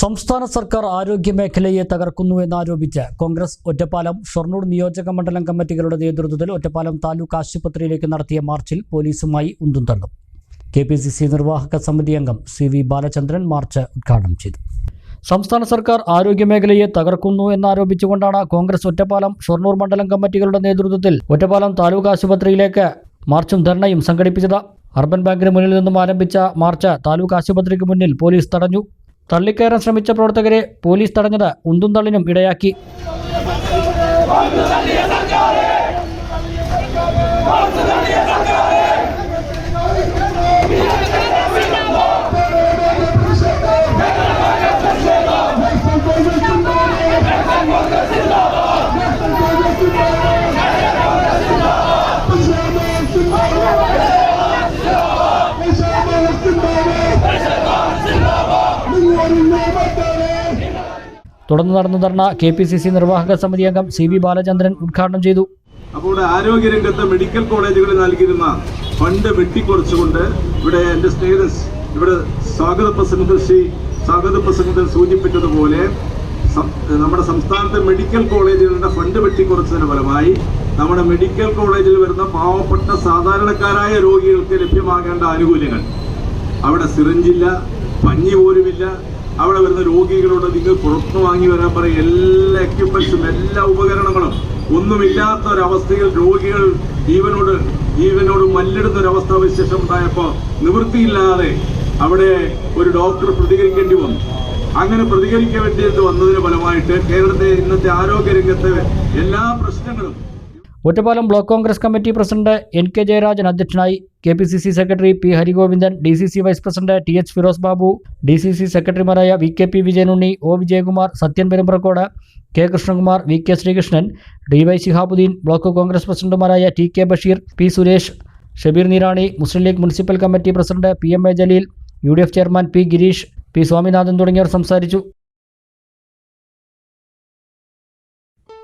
സംസ്ഥാന സർക്കാർ ആരോഗ്യ മേഖലയെ തകർക്കുന്നു എന്നാരോപിച്ച് കോൺഗ്രസ് ഒറ്റപ്പാലം ഷൊർണൂർ നിയോജക മണ്ഡലം കമ്മിറ്റികളുടെ നേതൃത്വത്തിൽ ഒറ്റപ്പാലം താലൂക്ക് ആശുപത്രിയിലേക്ക് നടത്തിയ മാർച്ചിൽ പോലീസുമായി ഉന്തും തള്ളും കെ പി സി സി നിർവാഹക സമിതി അംഗം സി വി ബാലചന്ദ്രൻ മാർച്ച് ഉദ്ഘാടനം ചെയ്തു. സംസ്ഥാന സർക്കാർ ആരോഗ്യ മേഖലയെ തകർക്കുന്നു എന്നാരോപിച്ചുകൊണ്ടാണ് കോൺഗ്രസ് ഒറ്റപ്പാലം ഷൊർണൂർ മണ്ഡലം കമ്മിറ്റികളുടെ നേതൃത്വത്തിൽ ഒറ്റപ്പാലം താലൂക്ക് ആശുപത്രിയിലേക്ക് മാർച്ചും ധർണയും സംഘടിപ്പിച്ചത്. അർബൻ ബാങ്കിന് മുന്നിൽ നിന്നും ആരംഭിച്ച മാർച്ച് താലൂക്ക് ആശുപത്രിക്ക് മുന്നിൽ പോലീസ് തടഞ്ഞു. തള്ളിക്കയറാൻ ശ്രമിച്ച പ്രവർത്തകരെ പോലീസ് തടഞ്ഞത് ഉന്തും തള്ളിനും ഇടയാക്കി. തുടർന്ന് നടന്നു dharna K P C C നിർവാഹക സമിതി അംഗം സി വി ബാലചന്ദ്രൻ ഉദ്ഘാടനം ചെയ്തു. അപ്പോൾ ഇവിടെ ആരോഗ്യരംഗത്ത് മെഡിക്കൽ കോളേജുകളിൽ നൽകിയിരുന്ന ഫണ്ട് വെട്ടിക്കുറച്ചുകൊണ്ട് ഇവിടെ എന്റെ സ്നേഹിതൻ ഇവിടെ സ്വാഗത പ്രസംഗത്തിൽ ശ്രീ സ്വാഗത പ്രസംഗത്തിൽ സൂചിപ്പിച്ചതുപോലെ നമ്മുടെ സംസ്ഥാനത്തെ മെഡിക്കൽ കോളേജുകളുടെ ഫണ്ട് വെട്ടിക്കുറച്ചതിന് ഫലമായി നമ്മുടെ മെഡിക്കൽ കോളേജിൽ വരുന്ന പാവപ്പെട്ട സാധാരണക്കാരായ രോഗികൾക്ക് ലഭ്യമാകേണ്ട ആനുകൂല്യങ്ങൾ. അവിടെ സിറിഞ്ചില്ല പഞ്ഞി പോലുമില്ല അവിടെ വരുന്ന രോഗികളോട് നിങ്ങൾ പുറത്തു വാങ്ങി വരാൻ പറയും. എല്ലാ എക്യുപ്മെന്റ്സും എല്ലാ ഉപകരണങ്ങളും. ഒന്നുമില്ലാത്ത ഒരവസ്ഥയിൽ രോഗികൾ ജീവനോട് ജീവനോട് മല്ലിടുന്ന ഒരവസ്ഥ വിശേഷം ഉണ്ടായപ്പോൾ നിവൃത്തിയില്ലാതെ അവിടെ ഒരു ഡോക്ടർ പ്രതികരിക്കേണ്ടി വന്നു. അങ്ങനെ പ്രതികരിക്കേണ്ടി വന്നതിന് ഫലമായിട്ട് കേരളത്തെ ഇന്നത്തെ ആരോഗ്യ രംഗത്തെ എല്ലാ പ്രശ്നങ്ങളും Ottapalam block Congress committee president N K Jayarajan അധ്യക്ഷനായി K P C C secretary P Harigovindan D C C vice president T H Firoz Babu D C C സെക്രട്ടറിമാരായ V K P Vijayanunni O Vijayakumar Sathyan Perumbrakode K Krishnakumar V K Sreekrishnan D Y Shihabuddin block Congress പ്രസിഡന്റുമാരായ T K Basheer P Suresh Shabeer Neerani Muslim League municipal committee president P M A Jaleel U D F chairman P Girish P Swaminathan തുടങ്ങിയവർ സംസാരിച്ചു.